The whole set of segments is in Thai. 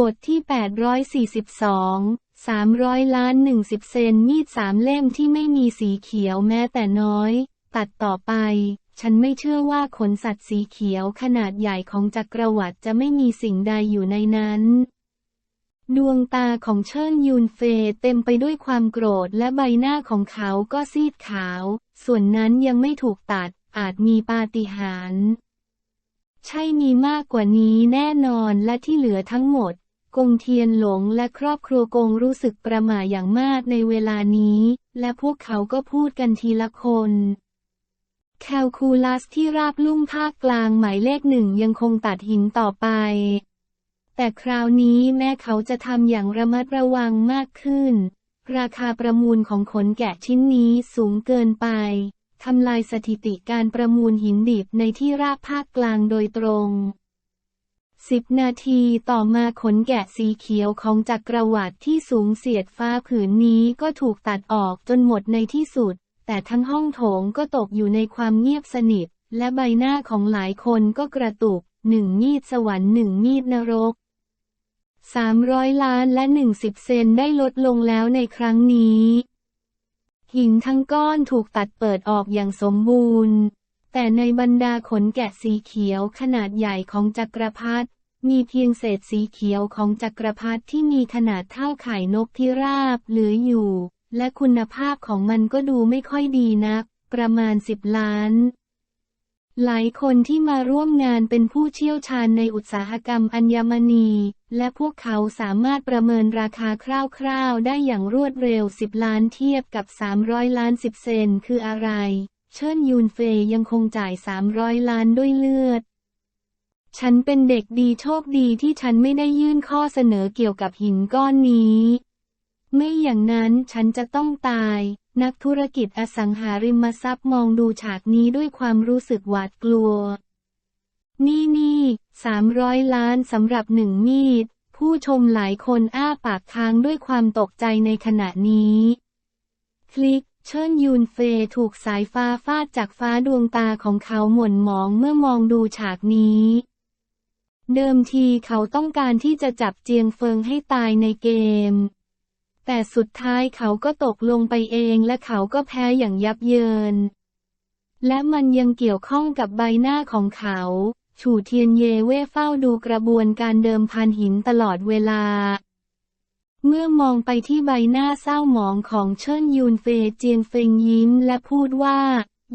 บทที่ 842 300 ล้าน10เซนมีดสามเล่มที่ไม่มีสีเขียวแม้แต่น้อย ตัดต่อไป ฉันไม่เชื่อว่าขนสัตว์สีเขียวขนาดใหญ่ของจักรวรรดิจะไม่มีสิ่งใดอยู่ในนั้น ดวงตาของเชิญยูนเฟยเต็มไปด้วยความโกรธและใบหน้าของเขาก็ซีดขาว ส่วนนั้นยังไม่ถูกตัด อาจมีปาฏิหาริย์ใช่มีมากกว่านี้แน่นอนและที่เหลือทั้งหมด กงเทียนหลงและครอบครัวกงรู้สึกประหม่าอย่างมากในเวลานี้ และพวกเขาก็พูดกันทีละคนแคลคูลัสที่ราบลุ่มภาคกลางหมายเลขหนึ่งยังคงตัดหินต่อไป แต่คราวนี้แม้เขาจะทำอย่างระมัดระวังมากขึ้น ราคาประมูลของขนแกะชิ้นนี้สูงเกินไปทำลายสถิติการประมูลหินดิบในที่ราบภาคกลางโดยตรง สิบนาทีต่อมาขนแกะสีเขียวของจักรวรรดิที่สูงเสียดฟ้าผืนนี้ก็ถูกตัดออกจนหมดในที่สุด แต่ทั้งห้องโถงก็ตกอยู่ในความเงียบสนิท และใบหน้าของหลายคนก็กระตุกหนึ่งมีดสวรรค์หนึ่งมีดนรก300ล้านและ10เซนได้ลดลงแล้วในครั้งนี้ หินทั้งก้อนถูกตัดเปิดออกอย่างสมบูรณ์ แต่ในบรรดาขนแกะสีเขียวขนาดใหญ่ของจักรพรรดิมีเพียงเศษสีเขียวของจักรพรรดิที่มีขนาดเท่าไข่นกที่ราบเหลืออยู่ และคุณภาพของมันก็ดูไม่ค่อยดีนัก ประมาณ10ล้าน หลายคนที่มาร่วมงานเป็นผู้เชี่ยวชาญในอุตสาหกรรมอัญมณี และพวกเขาสามารถประเมินราคาคร่าวๆ ได้อย่างรวดเร็ว 10 ล้านเทียบกับ 300 ล้าน 10 เซนคืออะไร เชิญยูนเฟยยังคงจ่าย 300 ล้านด้วยเลือด ฉันเป็นเด็กดีโชคดีที่ฉันไม่ได้ยื่นข้อเสนอเกี่ยวกับหินก้อนนี้ ไม่อย่างนั้นฉันจะต้องตาย นักธุรกิจอสังหาริมทรัพย์มองดูฉากนี้ด้วยความรู้สึกหวาดกลัว นี่นี่สามร้อยล้านสำหรับหนึ่งมีด ผู้ชมหลายคนอ้าปากค้างด้วยความตกใจในขณะนี้ คลิก เชิญยูนเฟยถูกสายฟ้าฟาดจากฟ้าดวงตาของเขาหม่นหมองเมื่อมองดูฉากนี้ เดิมทีเขาต้องการที่จะจับเจียงเฟิงให้ตายในเกม แต่สุดท้ายเขาก็ตกลงไปเองและเขาก็แพ้อย่างยับเยิน และมันยังเกี่ยวข้องกับใบหน้าของเขา ฉูเทียนเยเว่เฝ้าดูกระบวนการเดิมพันหินตลอดเวลา เมื่อมองไปที่ใบหน้าเศร้าหมองของเชิญยูนเฟยเจียงเฟงยิ้มและพูดว่า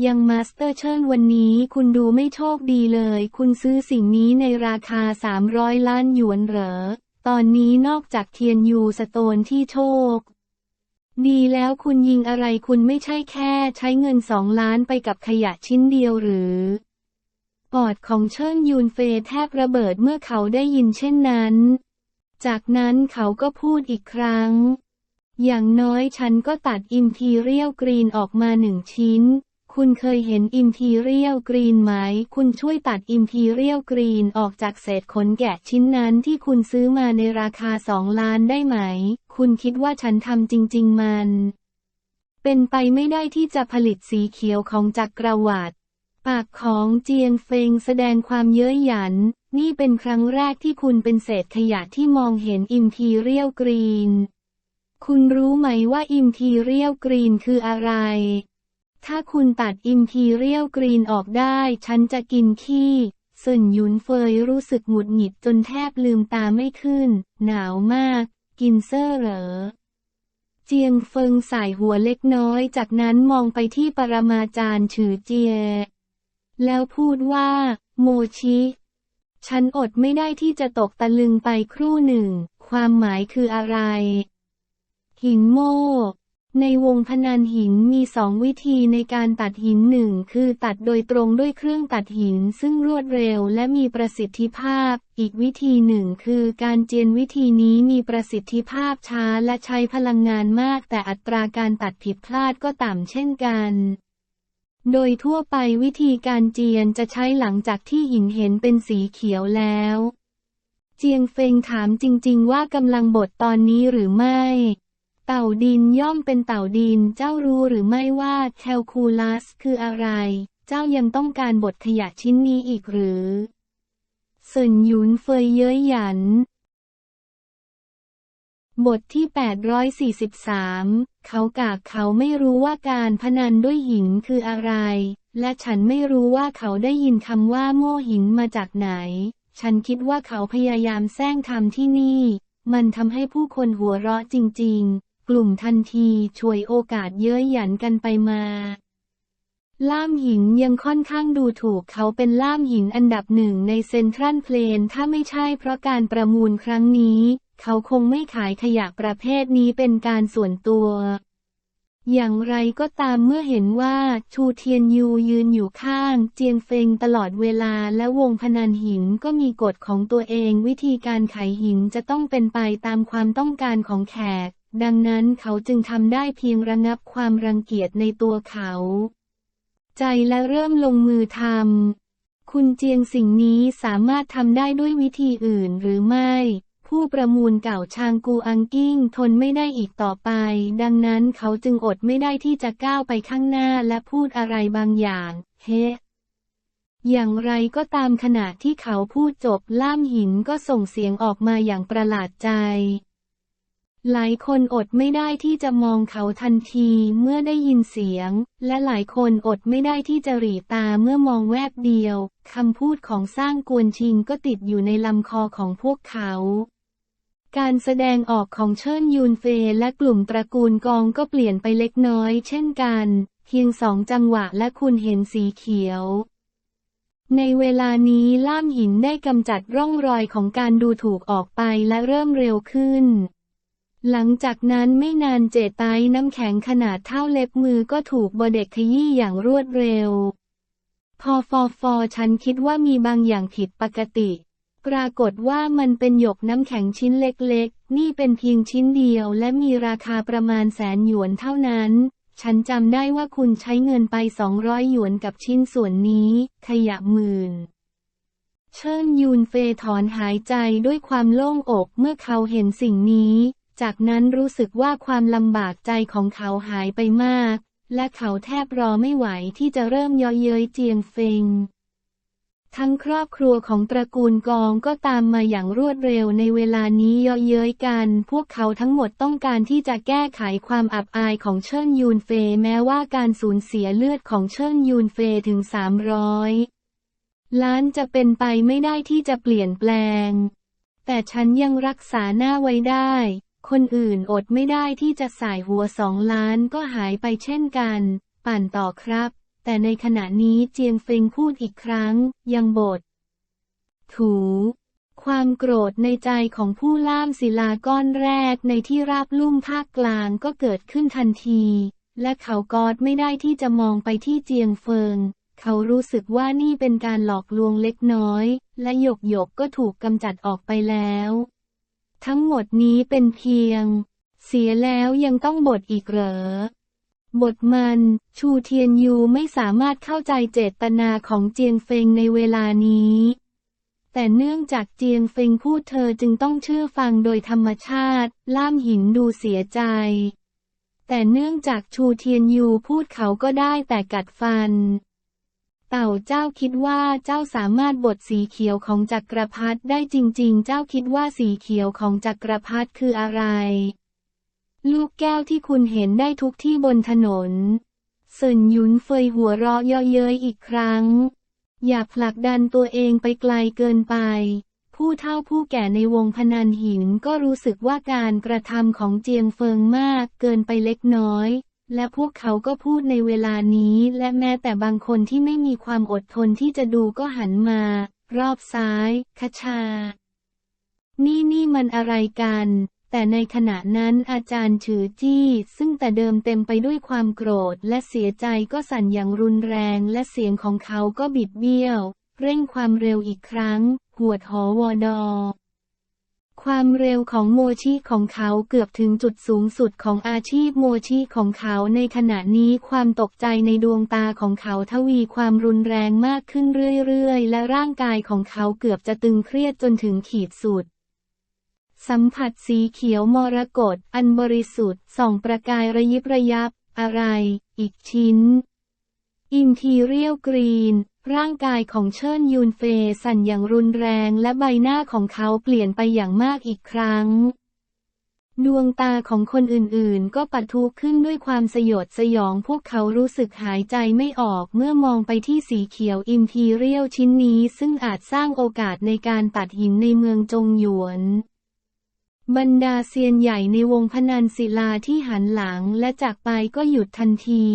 ยังมาสเตอร์เชิญวันนี้คุณดูไม่โชคดีเลย คุณซื้อสิ่งนี้ในราคา 300 ล้านหยวนเหรอ ตอนนี้นอกจากเทียนยูสโตนที่โชค ดีแล้วคุณยิงอะไรคุณไม่ใช่แค่ใช้เงินสองล้านไปกับขยะชิ้นเดียวหรือปอดของเชิญยูนเฟยแทบระเบิดเมื่อเขาได้ยินเช่นนั้น จากนั้นเขาก็พูดอีกครั้ง อย่างน้อยฉันก็ตัดอิมพีเรียลกรีนออกมาหนึ่งชิ้น คุณเคยเห็นอิมพีเรียลกรีนไหม คุณช่วยตัดอิมพีเรียลกรีนออกจากเศษขนแกะชิ้นนั้นที่คุณซื้อมาในราคาสองล้านได้ไหม คุณคิดว่าฉันทำจริง ๆ มัน เป็นไปไม่ได้ที่จะผลิตสีเขียวของจักรวรรดิ ปากของเจียงเฟงแสดงความเย้ยหยัน นี่เป็นครั้งแรกที่คุณเป็นเศษขยะที่มองเห็นอิมพีเรียลกรีน คุณรู้ไหมว่าอิมพีเรียลกรีนคืออะไร ถ้าคุณตัดอิมพีเรียลกรีนออกได้ ฉันจะกินขี้เซินยุนเฟยรู้สึกหงุดหงิดจนแทบลืมตาไม่ขึ้น หนาวมาก กินเซอร์เหรอเจียงเฟิงสายหัวเล็กน้อย จากนั้นมองไปที่ปรมาจารย์ฉือเจีย แล้วพูดว่า โมชิ ฉันอดไม่ได้ที่จะตกตะลึงไปครู่หนึ่ง ความหมายคืออะไร หินโมในวงพนันหินมีสองวิธีในการตัดหินหนึ่งคือตัดโดยตรงด้วยเครื่องตัดหินซึ่งรวดเร็วและมีประสิทธิภาพ อีกวิธีหนึ่งคือการเจียนวิธีนี้มีประสิทธิภาพช้าและใช้พลังงานมากแต่อัตราการตัดผิดพลาดก็ต่ำเช่นกัน โดยทั่วไปวิธีการเจียนจะใช้หลังจากที่หินเห็นเป็นสีเขียวแล้ว เจียงเฟงถามจริง ๆ ว่ากำลังบดตอนนี้หรือไม่ เต่าดินย่อมเป็นเต่าดินเจ้ารู้หรือไม่ว่าแคลคูลัสคืออะไร เจ้ายังต้องการบทขยะชิ้นนี้อีกหรือเซินหยุนเฟยเย้ยหยัน บทที่ 843 เขากากเขาไม่รู้ว่าการพนันด้วยหินคืออะไร และฉันไม่รู้ว่าเขาได้ยินคำว่าโง่หินมาจากไหน ฉันคิดว่าเขาพยายามแซงทำที่นี่ มันทำให้ผู้คนหัวเราะจริง ๆ กลุ่มทันทีช่วยโอกาสเย้ยหยันกันไปมา ล่ามหินยังค่อนข้างดูถูกเขาเป็นล่ามหินอันดับหนึ่งในเซ็นทรัลเพลนถ้าไม่ใช่เพราะการประมูลครั้งนี้ เขาคงไม่ขายขยะประเภทนี้เป็นการส่วนตัว อย่างไรก็ตามเมื่อเห็นว่าชูเทียนยูยืนอยู่ข้าง เจียงเฟงตลอดเวลาและวงพนันหินก็มีกฎของตัวเองวิธีการขายหินจะต้องเป็นไปตามความต้องการของแขก ดังนั้นเขาจึงทำได้เพียงระงับความรังเกียจในตัวเขา ใจและเริ่มลงมือทำคุณเจียงสิ่งนี้สามารถทำได้ด้วยวิธีอื่นหรือไม่ ผู้ประมูลเก่าชางกูอังกิ้งทนไม่ได้อีกต่อไป ดังนั้นเขาจึงอดไม่ได้ที่จะก้าวไปข้างหน้าและพูดอะไรบางอย่าง เฮ้อย่างไรก็ตามขณะที่เขาพูดจบล่ามหินก็ส่งเสียงออกมาอย่างประหลาดใจ หลายคนอดไม่ได้ที่จะมองเขาทันทีเมื่อได้ยินเสียง และหลายคนอดไม่ได้ที่จะหรีตาเมื่อมองแวบเดียวคำพูดของสร้างกวนชิงก็ติดอยู่ในลำคอของพวกเขา การแสดงออกของเชิญยูนเฟและกลุ่มตระกูลกองก็เปลี่ยนไปเล็กน้อย เช่นกัน เพียงสองจังหวะและคุณเห็นสีเขียว ในเวลานี้ล่ามหินได้กำจัดร่องรอยของการดูถูกออกไปและเริ่มเร็วขึ้น หลังจากนั้นไม่นานเจไตน้ำแข็งขนาดเท่าเล็บมือก็ถูกบเด็กขยี้อย่างรวดเร็ว พอฟอฟอฉันคิดว่ามีบางอย่างผิดปกติ ปรากฏว่ามันเป็นหยกน้ำแข็งชิ้นเล็กๆ นี่เป็นเพียงชิ้นเดียวและมีราคาประมาณแสนหยวนเท่านั้น ฉันจำได้ว่าคุณใช้เงินไป 200 หยวนกับชิ้นส่วนนี้ ขยะหมื่น เชิญยูนเฟยถอนหายใจด้วยความโล่งอกเมื่อเขาเห็นสิ่งนี้ จากนั้นรู้สึกว่าความลำบากใจของเขาหายไปมาก และเขาแทบรอไม่ไหวที่จะเริ่มย่อเย้ยเจียงเฟง ทั้งครอบครัวของตระกูลกองก็ตามมาอย่างรวดเร็วในเวลานี้ย่อเย้ยกัน พวกเขาทั้งหมดต้องการที่จะแก้ไขความอับอายของเชิญยูนเฟแม้ว่าการสูญเสียเลือดของเชิญยูนเฟถึง 300 ล้านจะเป็นไปไม่ได้ที่จะเปลี่ยนแปลง แต่ฉันยังรักษาหน้าไว้ได้ คนอื่นอดไม่ได้ที่จะสายหัวสองล้านก็หายไปเช่นกัน ปั่นต่อครับ แต่ในขณะนี้เจียงเฟิงพูดอีกครั้ง ยังบท ถู ความโกรธในใจของผู้ล่ามศิลาก้อนแรกในที่ราบลุ่มภาคกลางก็เกิดขึ้นทันที และเขากอดไม่ได้ที่จะมองไปที่เจียงเฟิง เขารู้สึกว่านี่เป็นการหลอกลวงเล็กน้อย และหยกหยกก็ถูกกำจัดออกไปแล้ว ทั้งหมดนี้เป็นเพียง เสียแล้วยังต้องบทอีกเหรอ บทมัน ชูเทียนยูไม่สามารถเข้าใจเจตนาของเจียงเฟงในเวลานี้ แต่เนื่องจากเจียงเฟงพูดเธอจึงต้องเชื่อฟังโดยธรรมชาติ ล่ามหินดูเสียใจ แต่เนื่องจากชูเทียนยูพูดเขาก็ได้แต่กัดฟัน เต่าเจ้าคิดว่าเจ้าสามารถบทสีเขียวของจักรพรรดิได้จริง ๆ เจ้าคิดว่าสีเขียวของจักรพรรดิคืออะไร ลูกแก้วที่คุณเห็นได้ทุกที่บนถนนเซินยุนเฟยหัวเราะเยาะเย้ยอีกครั้ง อย่าผลักดันตัวเองไปไกลเกินไป ผู้เฒ่าผู้แก่ในวงพนันหินก็รู้สึกว่าการกระทำของเจียงเฟิงมากเกินไปเล็กน้อย และพวกเขาก็พูดในเวลานี้และแม้แต่บางคนที่ไม่มีความอดทนที่จะดูก็หันมา รอบซ้ายคชา นี่นี่มันอะไรกัน แต่ในขณะนั้นอาจารย์ฉือจี้ ซึ่งแต่เดิมเต็มไปด้วยความโกรธและเสียใจก็สั่นอย่างรุนแรงและเสียงของเขาก็บิดเบี้ยว เร่งความเร็วอีกครั้ง หวดหอวอดอ ความเร็วของโมชิของเขาเกือบถึงจุดสูงสุดของอาชีพโมชิของเขาในขณะนี้ความตกใจในดวงตาของเขาทวีความรุนแรงมากขึ้นเรื่อยๆ และร่างกายของเขาเกือบจะตึงเครียดจนถึงขีดสุด สัมผัสสีเขียวมรกตอันบริสุทธิ์ส่องประกายระยิบระยับ อะไร อีกชิ้น อินทีเรียลกรีน ร่างกายของเชิญยูนเฟสั่นอย่างรุนแรงและใบหน้าของเขาเปลี่ยนไปอย่างมากอีกครั้ง ดวงตาของคนอื่นๆ ก็ปะทุขึ้นด้วยความสยดสยองพวกเขารู้สึกหายใจไม่ออกเมื่อมองไปที่สีเขียวอิมพีเรียลชิ้นนี้ซึ่งอาจสร้างโอกาสในการตัดหินในเมืองจงหยวน บรรดาเซียนใหญ่ในวงพนันศิลาที่หันหลังและจากไปก็หยุดทันที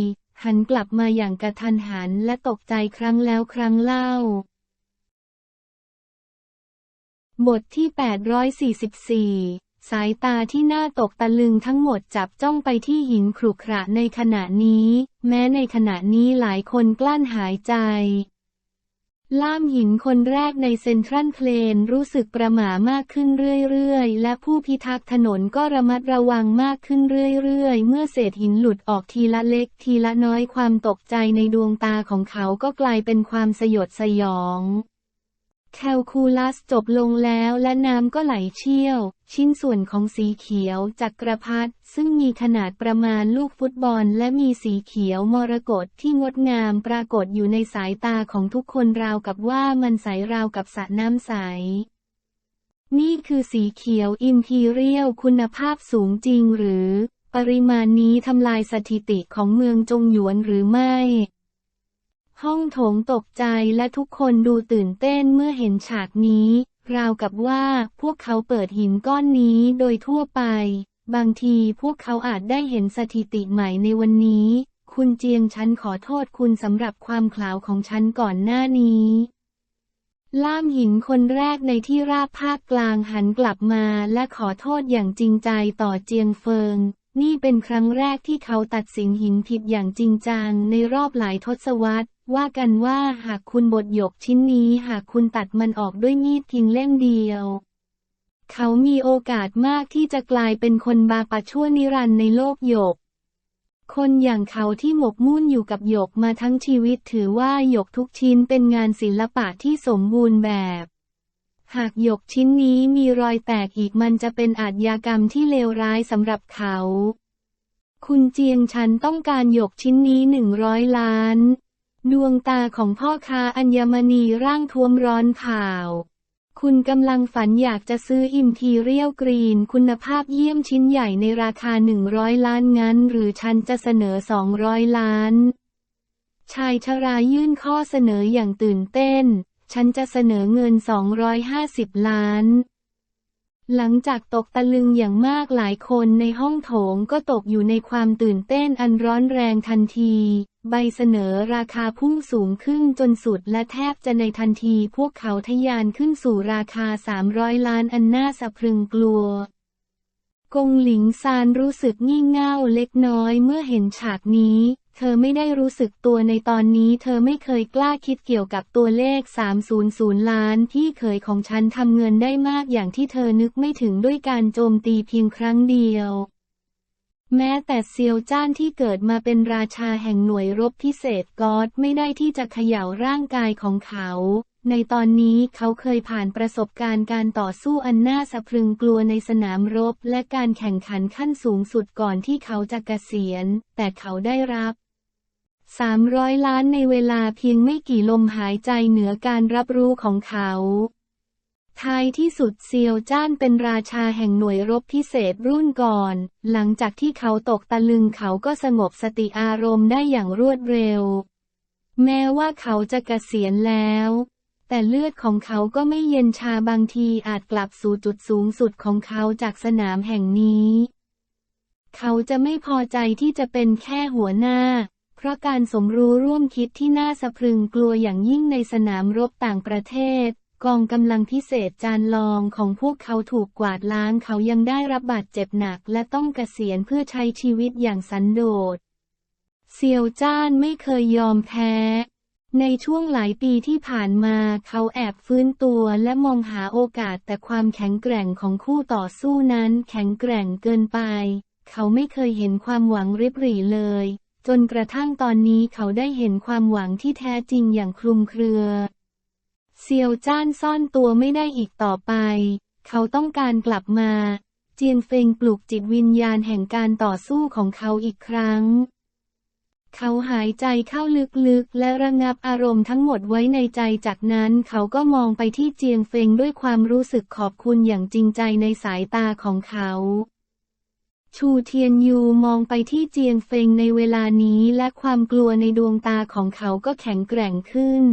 หันกลับมาอย่างกระทันหันและตกใจครั้งแล้วครั้งเล่า บทที่ 844 สายตาที่น่าตกตะลึงทั้งหมดจับจ้องไปที่หินขรุขระในขณะนี้ แม้ในขณะนี้หลายคนกลั้นหายใจ ล่ามหินคนแรกในเซ็นทรัลเพลนรู้สึกประหม่ามากขึ้นเรื่อยๆ และผู้พิทักษ์ถนนก็ระมัดระวังมากขึ้นเรื่อยๆ เมื่อเศษหินหลุดออกทีละเล็กทีละน้อยความตกใจในดวงตาของเขาก็กลายเป็นความสยดสยอง แคลคูลัสจบลงแล้วและน้ำก็ไหลเชี่ยว ชิ้นส่วนของสีเขียวจักรพรรดิซึ่งมีขนาดประมาณลูกฟุตบอล และมีสีเขียวมรกตที่งดงามปรากฏอยู่ในสายตาของทุกคนราวกับว่ามันใสราวกับสระน้ำใส นี่คือสีเขียวอิมพีเรียลคุณภาพสูงจริงหรือ ปริมาณนี้ทำลายสถิติของเมืองจงหยวนหรือไม่ ห้องโถงตกใจและทุกคนดูตื่นเต้นเมื่อเห็นฉากนี้ ราวกับว่าพวกเขาเปิดหินก้อนนี้โดยทั่วไป บางทีพวกเขาอาจได้เห็นสถิติใหม่ในวันนี้ คุณเจียงฉันขอโทษคุณสำหรับความขลาวของฉันก่อนหน้านี้ล่ามหินคนแรกในที่ราบภาคกลางหันกลับมาและขอโทษอย่างจริงใจต่อเจียงเฟิง นี่เป็นครั้งแรกที่เขาตัดสินหินผิดอย่างจริงจังในรอบหลายทศวรรษ ว่ากันว่าหากคุณบดหยกชิ้นนี้หากคุณตัดมันออกด้วยมีดเพียงเล่มเดียว เขามีโอกาสมากที่จะกลายเป็นคนบาปะชั่วนิรันดร์ในโลกหยก คนอย่างเขาที่หมกมุ่นอยู่กับหยกมาทั้งชีวิตถือว่าหยกทุกชิ้นเป็นงานศิลปะที่สมบูรณ์แบบ หากหยกชิ้นนี้มีรอยแตกอีกมันจะเป็นอาชญากรรมที่เลวร้ายสำหรับเขา คุณเจียงฉันต้องการหยกชิ้นนี้หนึ่งร้อยล้าน ดวงตาของพ่อค้าอัญมณีร่างท้วมร้อนเผาคุณกำลังฝันอยากจะซื้ออิมพีเรียลกรีนคุณภาพเยี่ยมชิ้นใหญ่ในราคา 100 ล้านงั้น หรือฉันจะเสนอ 200 ล้าน ชายชรายื่นข้อเสนออย่างตื่นเต้น ฉันจะเสนอเงิน 250 ล้าน หลังจากตกตะลึงอย่างมากหลายคนในห้องโถงก็ตกอยู่ในความตื่นเต้นอันร้อนแรงทันที ใบเสนอราคาพุ่งสูงขึ้นจนสุดและแทบจะในทันทีพวกเขาทะยานขึ้นสู่ราคา 300 ล้านอันน่าสะพรึงกลัว กงหลิงซานรู้สึกงี่เง่าเล็กน้อยเมื่อเห็นฉากนี้ เธอไม่ได้รู้สึกตัวในตอนนี้ เธอไม่เคยกล้าคิดเกี่ยวกับตัวเลข 300 ล้านที่เคยของฉันทำเงินได้มากอย่างที่เธอนึกไม่ถึงด้วยการโจมตีเพียงครั้งเดียว แม้แต่เซียวจ้านที่เกิดมาเป็นราชาแห่งหน่วยรบพิเศษกอดไม่ได้ที่จะเขย่าร่างกายของเขา ในตอนนี้เขาเคยผ่านประสบการณ์การต่อสู้อันน่าสะพรึงกลัวในสนามรบ และการแข่งขันขั้นสูงสุดก่อนที่เขาจะเกษียณ แต่เขาได้รับ 300 ล้านในเวลาเพียงไม่กี่ลมหายใจเหนือการรับรู้ของเขาท้ายที่สุดเซียวจ้านเป็นราชาแห่งหน่วยรบพิเศษรุ่นก่อน หลังจากที่เขาตกตะลึงเขาก็สงบสติอารมณ์ได้อย่างรวดเร็ว แม้ว่าเขาจะเกษียณแล้ว แต่เลือดของเขาก็ไม่เย็นชาบางทีอาจกลับสู่จุดสูงสุดของเขาจากสนามแห่งนี้ เขาจะไม่พอใจที่จะเป็นแค่หัวหน้า เพราะการสมรู้ร่วมคิดที่น่าสะพรึงกลัวอย่างยิ่งในสนามรบต่างประเทศ กองกำลังพิเศษจานลองของพวกเขาถูกกวาดล้างเขายังได้รับบาดเจ็บหนักและต้องเกษียณเพื่อใช้ชีวิตอย่างสันโดษเซียวจ้านไม่เคยยอมแพ้ ในช่วงหลายปีที่ผ่านมาเขาแอบฟื้นตัวและมองหาโอกาสแต่ความแข็งแกร่งของคู่ต่อสู้นั้นแข็งแกร่งเกินไป เขาไม่เคยเห็นความหวังริบหรี่เลย จนกระทั่งตอนนี้เขาได้เห็นความหวังที่แท้จริงอย่างคลุมเครือเซียวจ้านซ่อนตัวไม่ได้อีกต่อไป เขาต้องการกลับมา เจียนเฟงปลุกจิตวิญญาณแห่งการต่อสู้ของเขาอีกครั้ง เขาหายใจเข้าลึกๆ และระงับอารมณ์ทั้งหมดไว้ในใจจากนั้นเขาก็มองไปที่เจียงเฟงด้วยความรู้สึกขอบคุณอย่างจริงใจในสายตาของเขา ชูเทียนยูมองไปที่เจียงเฟงในเวลานี้และความกลัวในดวงตาของเขาก็แข็งแกร่งขึ้น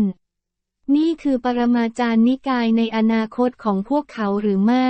นี่คือปรมาจารย์นิกายในอนาคตของพวกเขาหรือไม่